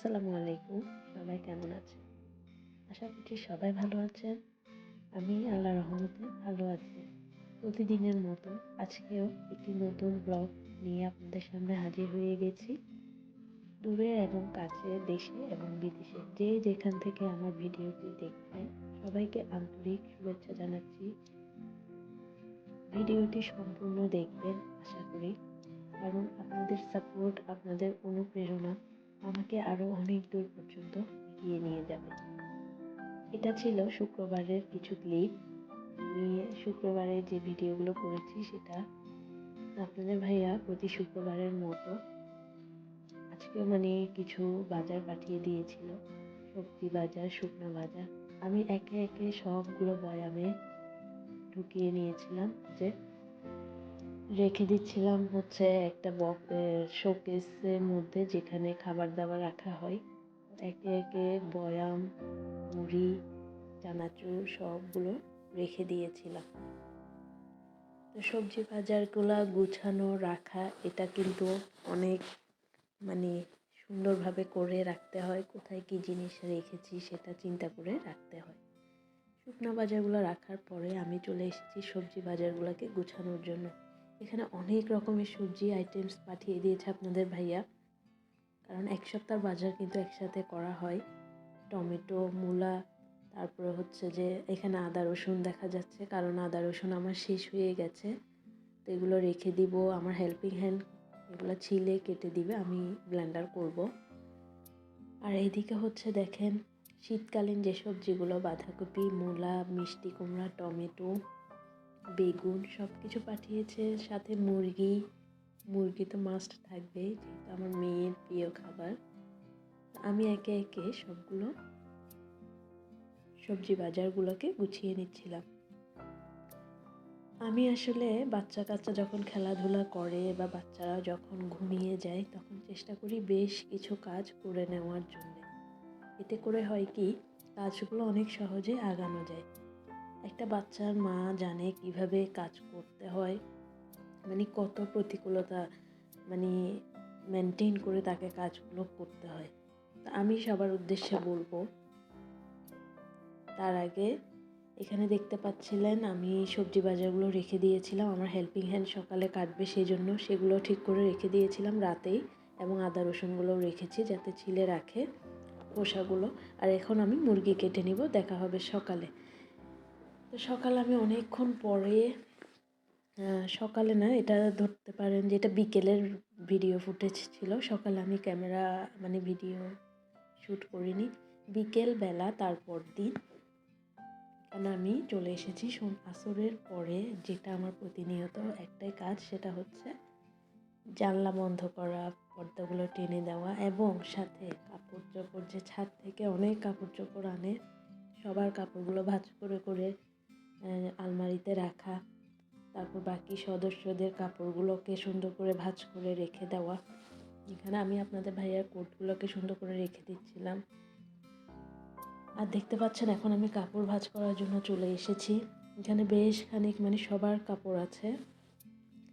সবাই কেমন আছে আশা করছি সবাই ভালো আছেন। আমি আল্লাহ রহমতে ভালো আছি। প্রতিদিনের মতো আজকেও একটি নতুন ব্লগ নিয়ে আপনাদের সামনে হাজির হয়ে গেছি। দূরে এবং কাছে দেশে এবং বিদেশে যে যেখান থেকে আমার ভিডিওটি দেখবেন সবাইকে আন্তরিক শুভেচ্ছা জানাচ্ছি। ভিডিওটি সম্পূর্ণ দেখবেন, আশা করি। কারণ আপনাদের সাপোর্ট আপনাদের অনুপ্রেরণা আমাকে আরও অনেক দূর পর্যন্ত এগিয়ে নিয়ে যাবে। এটা ছিল শুক্রবারের কিছু ক্লিপ। নিয়ে শুক্রবারে যে ভিডিওগুলো করেছি সেটা আপনাদের ভাইয়া প্রতি শুক্রবারের মতো আজকেও মানে কিছু বাজার পাঠিয়ে দিয়েছিল। সবজি বাজার, শুকনো বাজার। আমি একে একে সবগুলো বয়ামে ঢুকিয়ে নিয়েছিলাম যে রেখে দিচ্ছিলাম হচ্ছে একটা বক শোকেসের মধ্যে যেখানে খাবার দাবার রাখা হয়। একে একে বয়াম, মুড়ি, চানাচুর সবগুলো রেখে দিয়েছিলাম। তো সবজি বাজারগুলো গুছানো, রাখা, এটা কিন্তু অনেক মানে সুন্দরভাবে করে রাখতে হয়। কোথায় কি জিনিস রেখেছি সেটা চিন্তা করে রাখতে হয়। শুকনো বাজারগুলো রাখার পরে আমি চলে এসেছি সবজি বাজারগুলোকে গুছানোর জন্য। এখানে অনেক রকমের সবজি আইটেমস পাঠিয়ে দিয়েছে আপনাদের ভাইয়া। কারণ এক সপ্তাহ বাজার কিন্তু একসাথে করা হয়। টমেটো, মূলা, তারপরে হচ্ছে যে এখানে আদা, রসুন দেখা যাচ্ছে। কারণ আদা, রসুন আমার শেষ হয়ে গেছে। তো এগুলো রেখে দিব। আমার হেল্পিং হ্যান্ড এগুলো ছিলে কেটে দিবে, আমি ব্লেন্ডার করব। আর এইদিকে হচ্ছে দেখেন, শীতকালীন যে সবজিগুলো, বাঁধাকপি, মূলা, মিষ্টি কুমড়া, টমেটো বেগুন সব কিছু পাঠিয়েছে, সাথে মুরগি। মুরগি তো মাস্ট থাকবেই যেহেতু আমার মেয়ের প্রিয় খাবার। আমি একে একে সবগুলো সবজি বাজারগুলোকে গুছিয়ে নিচ্ছিলাম। আমি আসলে বাচ্চা কাচ্চা যখন খেলাধুলা করে বা বাচ্চারা যখন ঘুমিয়ে যায়, তখন চেষ্টা করি বেশ কিছু কাজ করে নেওয়ার জন্য। এতে করে হয় কি, কাজগুলো অনেক সহজে আগানো যায়। একটা বাচ্চার মা জানে কীভাবে কাজ করতে হয় মানে কত প্রতিকূলতা মানে মেনটেন করে তাকে কাজগুলো করতে হয়। তা আমি সবার উদ্দেশ্যে বলব, তার আগে এখানে দেখতে পাচ্ছিলেন আমি সবজি বাজারগুলো রেখে দিয়েছিলাম, আমার হেল্পিং হ্যান্ড সকালে কাটবে সেই জন্য সেগুলো ঠিক করে রেখে দিয়েছিলাম রাতেই এবং আদা রসুনগুলোও রেখেছি যাতে ছিলে রাখে খোসাগুলো। আর এখন আমি মুরগি কেটে নিব, দেখা হবে সকালে। তো সকালে আমি অনেকক্ষণ পরে সকালে না এটা ধরতে পারেন যে এটা বিকেলের ভিডিও ফুটেজ ছিল। সকালে আমি ক্যামেরা মানে ভিডিও শ্যুট করিনি। বিকেল বেলা তারপর দিন কারণ আমি চলে এসেছি আসরের পরে, যেটা আমার প্রতিনিয়ত একটাই কাজ, সেটা হচ্ছে জানলা বন্ধ করা, পর্দাগুলো টেনে দেওয়া এবং সাথে কাপড় চোপড় যে ছাদ থেকে অনেক কাপড় চোপড় আনে, সবার কাপড়গুলো ভাঁজ করে করে আলমারিতে রাখা, তারপর বাকি সদস্যদের কাপড়গুলোকে সুন্দর করে ভাঁজ করে রেখে দেওয়া। এখানে আমি আপনাদের ভাইয়ার কোটগুলোকে সুন্দর করে রেখে দিচ্ছিলাম। আর দেখতে পাচ্ছেন, এখন আমি কাপড় ভাঁজ করার জন্য চলে এসেছি। এখানে বেশ খানিক মানে সবার কাপড় আছে।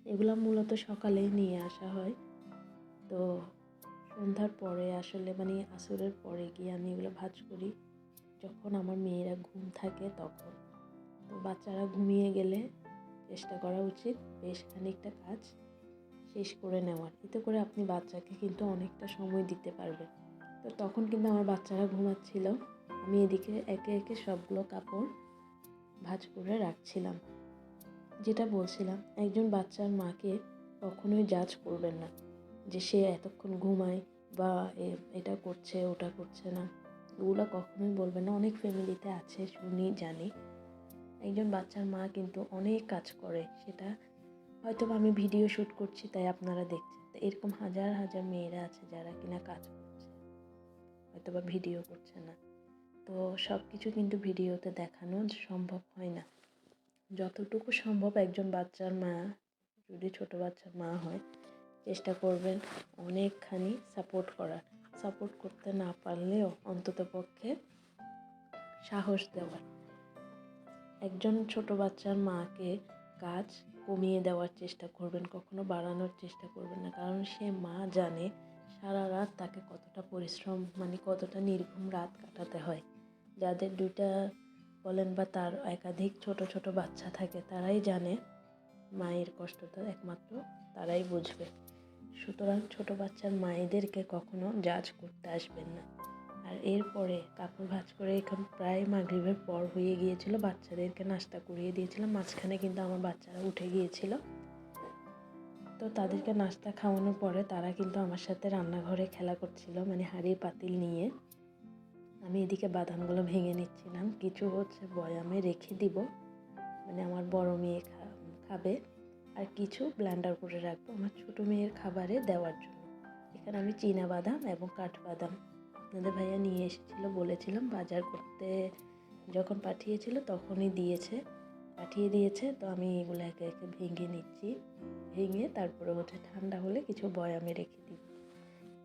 এগুলো মূলত সকালেই নিয়ে আসা হয়। তো সন্ধ্যার পরে আসলে মানে আসরের পরে গিয়ে আমি এগুলো ভাঁজ করি। যখন আমার মেয়েরা ঘুম থাকে তখন। বাচ্চারা ঘুমিয়ে গেলে চেষ্টা করা উচিত, বেশ খানিকটা কাজ শেষ করে নেওয়ার। এতে করে আপনি বাচ্চাকে কিন্তু অনেকটা সময় দিতে পারবেন। তো তখন কিন্তু আমার বাচ্চারা ঘুমাচ্ছিল। আমি এদিকে একে একে সবগুলো কাপড় ভাজ করে রাখছিলাম। যেটা বলছিলাম, একজন বাচ্চার মাকে কখনোই জাজ করবেন না যে সে এতক্ষণ ঘুমায় বা এটা করছে, ওটা করছে না। ওগুলো কখনোই বলবেন না। অনেক ফ্যামিলিতে আছে, শুনি, জানি। একজন বাচ্চার মা কিন্তু অনেক কাজ করে, সেটা হয়তো আমি ভিডিও শ্যুট করছি, তাই আপনারা দেখছেন। এরকম হাজার হাজার মেয়েরা আছে যারা কিনা কাজ করছে হয়তো বা ভিডিও করছে না। তো সব কিছু কিন্তু ভিডিওতে দেখানো সম্ভব হয় না। যতটুকু সম্ভব একজন বাচ্চার মা, যদি ছোট বাচ্চার মা হয়, চেষ্টা করবেন অনেকখানি সাপোর্ট করার। সাপোর্ট করতে না পারলেও অন্তত পক্ষে সাহস দেওয়ার। একজন ছোট বাচ্চার মাকে কাজ কমিয়ে দেওয়ার চেষ্টা করবেন, কখনো বাড়ানোর চেষ্টা করবেন না। কারণ সে মা জানে সারা রাত তাকে কতটা পরিশ্রম মানে কতটা নির্ঘুম রাত কাটাতে হয়। যাদের দুইটা বলেন বা তার একাধিক ছোট ছোট বাচ্চা থাকে, তারাই জানে মায়ের কষ্টটা একমাত্র তারাই বুঝবে। সুতরাং ছোট বাচ্চার মায়েদেরকে কখনো জাজ করতে আসবেন না। আর এরপরে কাপড় ভাঁজ করে এখন প্রায় মাগরিবের পর হয়ে গিয়েছিল, বাচ্চাদেরকে নাস্তা করিয়ে দিয়েছিলাম। মাঝখানে কিন্তু আমার বাচ্চারা উঠে গিয়েছিল। তো তাদেরকে নাস্তা খাওয়ানোর পরে তারা কিন্তু আমার সাথে রান্নাঘরে খেলা করছিল মানে হাঁড়ি পাতিল নিয়ে। আমি এদিকে বাদামগুলো ভেঙে নিচ্ছিলাম। কিছু হচ্ছে বয়ামে রেখে দিব মানে আমার বড় মেয়ে খাবে। আর কিছু ব্ল্যান্ডার করে রাখব আমার ছোটো মেয়ের খাবারে দেওয়ার জন্য। এখানে আমি চীনা বাদাম এবং কাঠবাদাম আপনাদের ভাইয়া নিয়ে এসেছিল, বলেছিলাম বাজার করতে যখন পাঠিয়েছিল তখনই দিয়েছে, পাঠিয়ে দিয়েছে। তো আমি এগুলো একে একে ভেঙে নিচ্ছি, ভেঙে তারপরে হচ্ছে ঠান্ডা হলে কিছু বয়ামে রেখে দিই।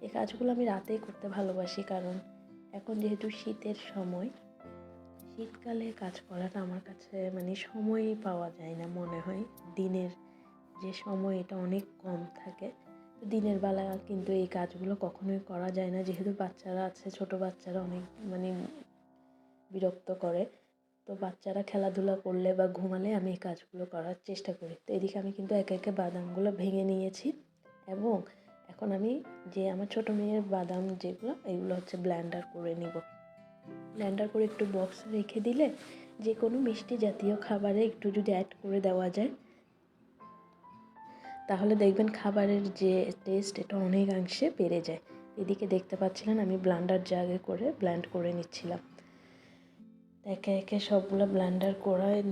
এই কাজগুলো আমি রাতেই করতে ভালোবাসি, কারণ এখন যেহেতু শীতের সময়, শীতকালে কাজ করাটা আমার কাছে মানে সময়ই পাওয়া যায় না মনে হয়। দিনের যে সময় এটা অনেক কম থাকে। দিনের বেলা কিন্তু এই কাজগুলো কখনোই করা যায় না। যেহেতু বাচ্চারা আছে, ছোট বাচ্চারা অনেক মানে বিরক্ত করে। তো বাচ্চারা খেলাধুলা করলে বা ঘুমালে আমি এই কাজগুলো করার চেষ্টা করি। তো এদিকে আমি কিন্তু একে একে বাদামগুলো ভেঙে নিয়েছি এবং এখন আমি যে আমার ছোটো মেয়ের বাদাম যেগুলো, এগুলো হচ্ছে ব্ল্যান্ডার করে নিব। ব্ল্যান্ডার করে একটু বক্সে রেখে দিলে যে কোনো মিষ্টি জাতীয় খাবারে একটু যদি অ্যাড করে দেওয়া যায় তাহলে দেখবেন খাবারের যে টেস্ট এটা অনেকাংশে বেড়ে যায়। এদিকে দেখতে পাচ্ছিলেন আমি ব্লান্ডার জাগে করে ব্ল্যান্ড করে নিচ্ছিলাম। একে একে সবগুলো ব্লান্ডার করে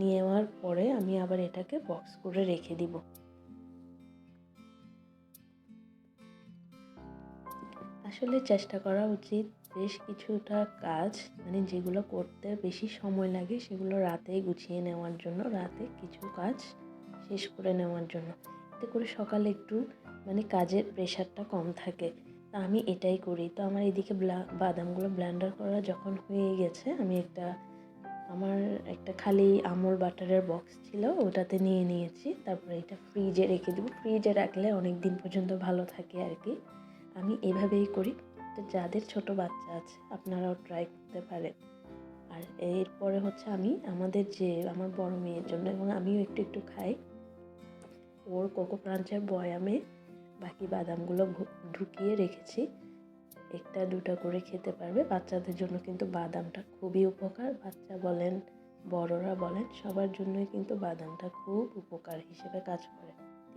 নেওয়ার পরে আমি আবার এটাকে বক্স করে রেখে দিব। আসলে চেষ্টা করা উচিত বেশ কিছুটা কাজ মানে যেগুলো করতে বেশি সময় লাগে সেগুলো রাতেই গুছিয়ে নেওয়ার জন্য, রাতে কিছু কাজ শেষ করে নেওয়ার জন্য। এতে করে সকালে একটু মানে কাজের প্রেশারটা কম থাকে। তা আমি এটাই করি। তো আমার এদিকে বাদামগুলো ব্ল্যান্ডার করা যখন হয়ে গেছে, আমি একটা, আমার একটা খালি আমল বাটারের বক্স ছিল, ওটাতে নিয়ে নিয়েছি। তারপরে এটা ফ্রিজে রেখে দেবো। ফ্রিজে রাখলে অনেক দিন পর্যন্ত ভালো থাকে আর কি। আমি এভাবেই করি। তো যাদের ছোট বাচ্চা আছে, আপনারাও ট্রাই করতে পারেন। আর এরপরে হচ্ছে আমি, আমাদের যে, আমার বড় মেয়ের জন্য, এবং আমিও একটু একটু খাই। ওর কোকো ক্রাঞ্চের বয়ামে বাকি বাদামগুলো ঢুকিয়ে রেখেছি। একটা, দুটো করে খেতে পারবে। বাচ্চাদের জন্য কিন্তু বাদামটা খুবই উপকার। বাচ্চা বলেন, বড়রা বলেন, সবার জন্যই কিন্তু বাদামটা খুব উপকার হিসেবে কাজ করে।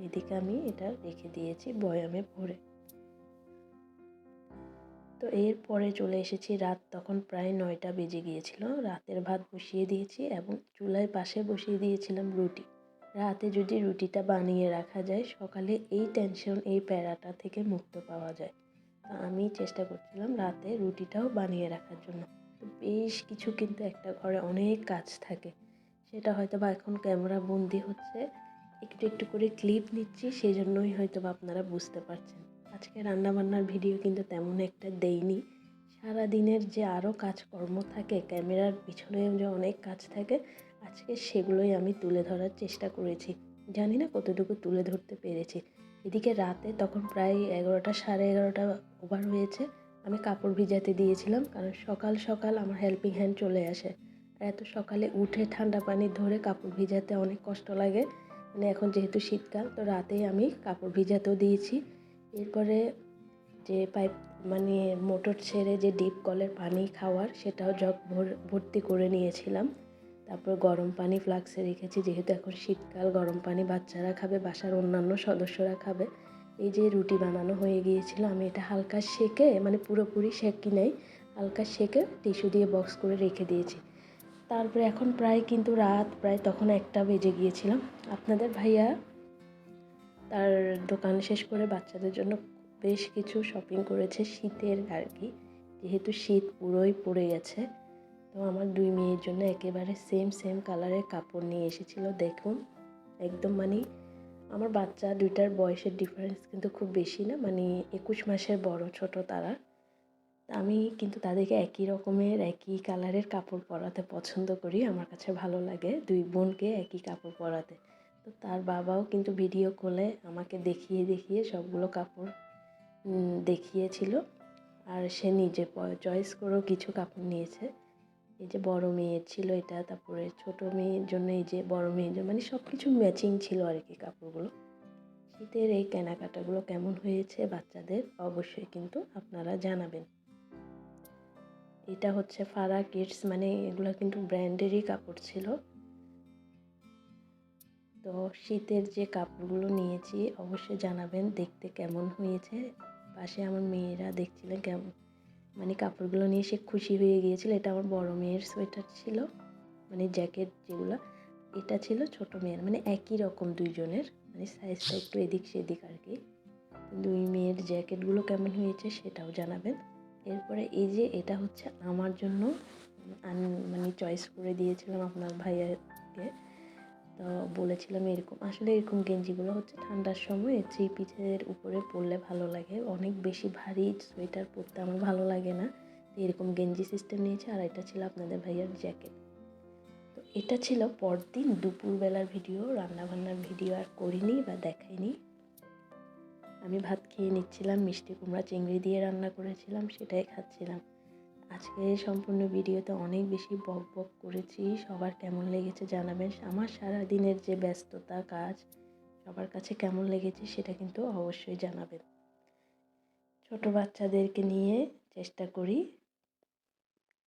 এদিকে আমি এটা রেখে দিয়েছি বয়ামে ভরে। তো এরপরে চলে এসেছি রাত তখন প্রায় নয়টা বেজে গিয়েছিল। রাতের ভাত বসিয়ে দিয়েছি এবং চুলায় পাশে বসিয়ে দিয়েছিলাম রুটি। রাতে যদি রুটিটা বানিয়ে রাখা যায়, সকালে এই টেনশন এই প্যারাটা থেকে মুক্ত পাওয়া যায়। তো আমি চেষ্টা করছিলাম রাতে রুটিটাও বানিয়ে রাখার জন্য। তো বেশ কিছু কিন্তু একটা ঘরে অনেক কাজ থাকে। সেটা হয়তো বা এখন ক্যামেরা বন্দি হচ্ছে। একটু একটু করে ক্লিপ নিচ্ছি সেই জন্যই হয়তো বা আপনারা বুঝতে পারছেন। আজকে রান্নাবান্নার ভিডিও কিন্তু তেমন একটা দেইনি। সারা দিনের যে আরও কাজকর্ম থাকে ক্যামেরার পিছনে যে অনেক কাজ থাকে আজকে সেগুলোই আমি তুলে ধরার চেষ্টা করেছি। জানি না কতটুকু তুলে ধরতে পেরেছি। এদিকে রাতে তখন প্রায় এগারোটা, সাড়ে এগারোটা ওভার হয়েছে। আমি কাপড় ভিজাতে দিয়েছিলাম কারণ সকাল সকাল আমার হেল্পিং হ্যান্ড চলে আসে। এত সকালে উঠে ঠান্ডা পানি ধরে কাপড় ভিজাতে অনেক কষ্ট লাগে। মানে এখন যেহেতু শীতকাল, তো রাতেই আমি কাপড় ভিজাতেও দিয়েছি। এরপরে যে পাইপ মানে মোটর ছেড়ে যে ডিপ কলের পানি খাওয়ার, সেটাও জগ ভর- ভর্তি করে নিয়েছিলাম। তারপর গরম পানি ফ্লাক্সে রেখেছি, যেহেতু এখন শীতকাল, গরম পানি বাচ্চারা খাবে, বাসার অন্যান্য সদস্যরা খাবে। এই যে রুটি বানানো হয়ে গিয়েছিল, আমি এটা হালকা সেকে মানে পুরোপুরি সেকি নেই, হালকা সেকে টিস্যু দিয়ে বক্স করে রেখে দিয়েছি। তারপরে এখন প্রায় কিন্তু রাত, প্রায় তখন একটা বেজে গিয়েছিলাম আপনাদের ভাইয়া তার দোকান শেষ করে বাচ্চাদের জন্য বেশ কিছু শপিং করেছে, শীতের আর কি। যেহেতু শীত পুরোই পড়ে গেছে তো আমার দুই মেয়ের জন্য একেবারে সেম সেম কালারের কাপড় নিয়ে এসেছিল, দেখুন। একদম মানে আমার বাচ্চা দুইটার বয়সের ডিফারেন্স কিন্তু খুব বেশি না মানে একুশ মাসের বড়, ছোট তারা। আমি কিন্তু তাদেরকে একই রকমের, একই কালারের কাপড় পরাতে পছন্দ করি, আমার কাছে ভালো লাগে দুই বোনকে একই কাপড় পরাতে। তো তার বাবাও কিন্তু ভিডিও কলে আমাকে দেখিয়ে দেখিয়ে সবগুলো কাপড় দেখিয়েছিল। আর সে নিজে চয়েস করেও কিছু কাপড় নিয়েছে। এই যে বড় মেয়ের ছিল এটা, তারপরে ছোট মেয়ের জন্য এই যে বড় মেয়ের জন্য মানে সব কিছু ম্যাচিং ছিল আর কি কাপড়গুলো। শীতের এই কেনাকাটাগুলো কেমন হয়েছে বাচ্চাদের অবশ্যই কিন্তু আপনারা জানাবেন। এটা হচ্ছে ফারা কিডস মানে এগুলো কিন্তু ব্র্যান্ডেরই কাপড় ছিল। তো শীতের যে কাপড়গুলো নিয়েছি, অবশ্যই জানাবেন দেখতে কেমন হয়েছে। পাশে আমার মেয়েরা দেখছিলেন কেমন মানে কাপড়গুলো নিয়ে সে খুশি হয়ে গিয়েছিল। এটা আমার বড় মেয়ের সোয়েটার ছিল মানে জ্যাকেট যেগুলো, এটা ছিল ছোট মেয়ের মানে একই রকম দুইজনের মানে সাইজটা একটু এদিক সেদিক আর কি। দুই মেয়ের জ্যাকেটগুলো কেমন হয়েছে সেটাও জানাবেন। এরপরে এই যে এটা হচ্ছে আমার জন্য মানে চয়েস করে দিয়েছিলাম আপনার ভাইয়াকে। তো বলেছিলাম এরকম। আসলে এরকম গেঞ্জিগুলো হচ্ছে ঠান্ডার সময় থ্রি পিসের উপরে পরলে ভালো লাগে। অনেক বেশি ভারী সোয়েটার পরতে আমার ভালো লাগে না। এরকম গেঞ্জি সিস্টেম নিয়েছে আর এটা ছিল আপনাদের ভাইয়ার জ্যাকেট তো এটা ছিল পরদিন দুপুরবেলার ভিডিও রান্নাবান্নার ভিডিও আর করিনি বা দেখাইনি। আমি ভাত খেয়ে নিচ্ছিলাম, মিষ্টি কুমড়া চিংড়ি দিয়ে রান্না করেছিলাম, সেটাই খাচ্ছিলাম। আজকে সম্পূর্ণ ভিডিওতে অনেক বেশি বক বক করেছি। সবার কেমন লেগেছে জানাবেন। আমার সারা দিনের যে ব্যস্ততা কাজ, সবার কাছে কেমন লেগেছে সেটা কিন্তু অবশ্যই জানাবেন। ছোট বাচ্চাদেরকে নিয়ে চেষ্টা করি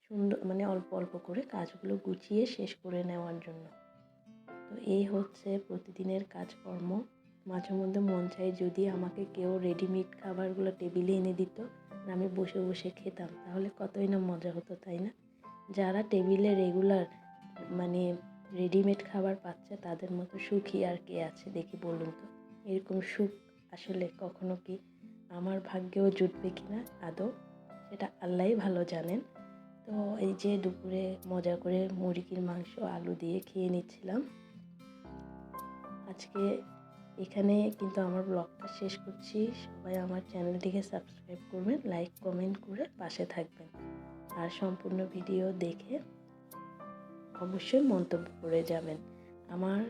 সুন্দর মানে অল্প অল্প করে কাজগুলো গুছিয়ে শেষ করে নেওয়ার জন্য। তো এই হচ্ছে প্রতিদিনের কাজকর্ম। মাঝে মধ্যে মন চাই যদি আমাকে কেউ রেডিমেড খাবারগুলো টেবিলে এনে দিত আমি বসে বসে খেতাম, তাহলে কতই না মজা হতো, তাই না? যারা টেবিলে রেগুলার মানে রেডিমেড খাবার পাচ্ছে, তাদের মতো সুখী আর কে আছে দেখি বলুন তো? এরকম সুখ আসলে কখনো কি আমার ভাগ্যেও জুটবে কি না? আদৌ? সেটা আল্লাহই ভালো জানেন। তো এই যে দুপুরে মজা করে মুরগির মাংস, আলু দিয়ে খেয়ে নিচ্ছিলাম। আজকে এখানে কিন্তু আমার ব্লগটা শেষ করছি। সবাই আমার চ্যানেলটিকে সাবস্ক্রাইব করবেন, লাইক, কমেন্ট করে পাশে থাকবেন। আর সম্পূর্ণ ভিডিও দেখে অবশ্যই মন্তব্য করে যাবেন। আমার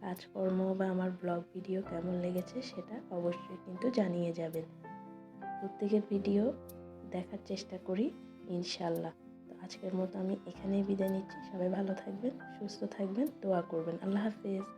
কাজকর্ম বা আমার ব্লগ ভিডিও কেমন লেগেছে সেটা অবশ্যই কিন্তু জানিয়ে যাবেন। প্রত্যেকের ভিডিও দেখার চেষ্টা করি, ইনশাল্লাহ। তো আজকের মতো আমি এখানেই বিদায় নিচ্ছি। সবাই ভালো থাকবেন, সুস্থ থাকবেন, দোয়া করবেন। আল্লাহ হাফেজ।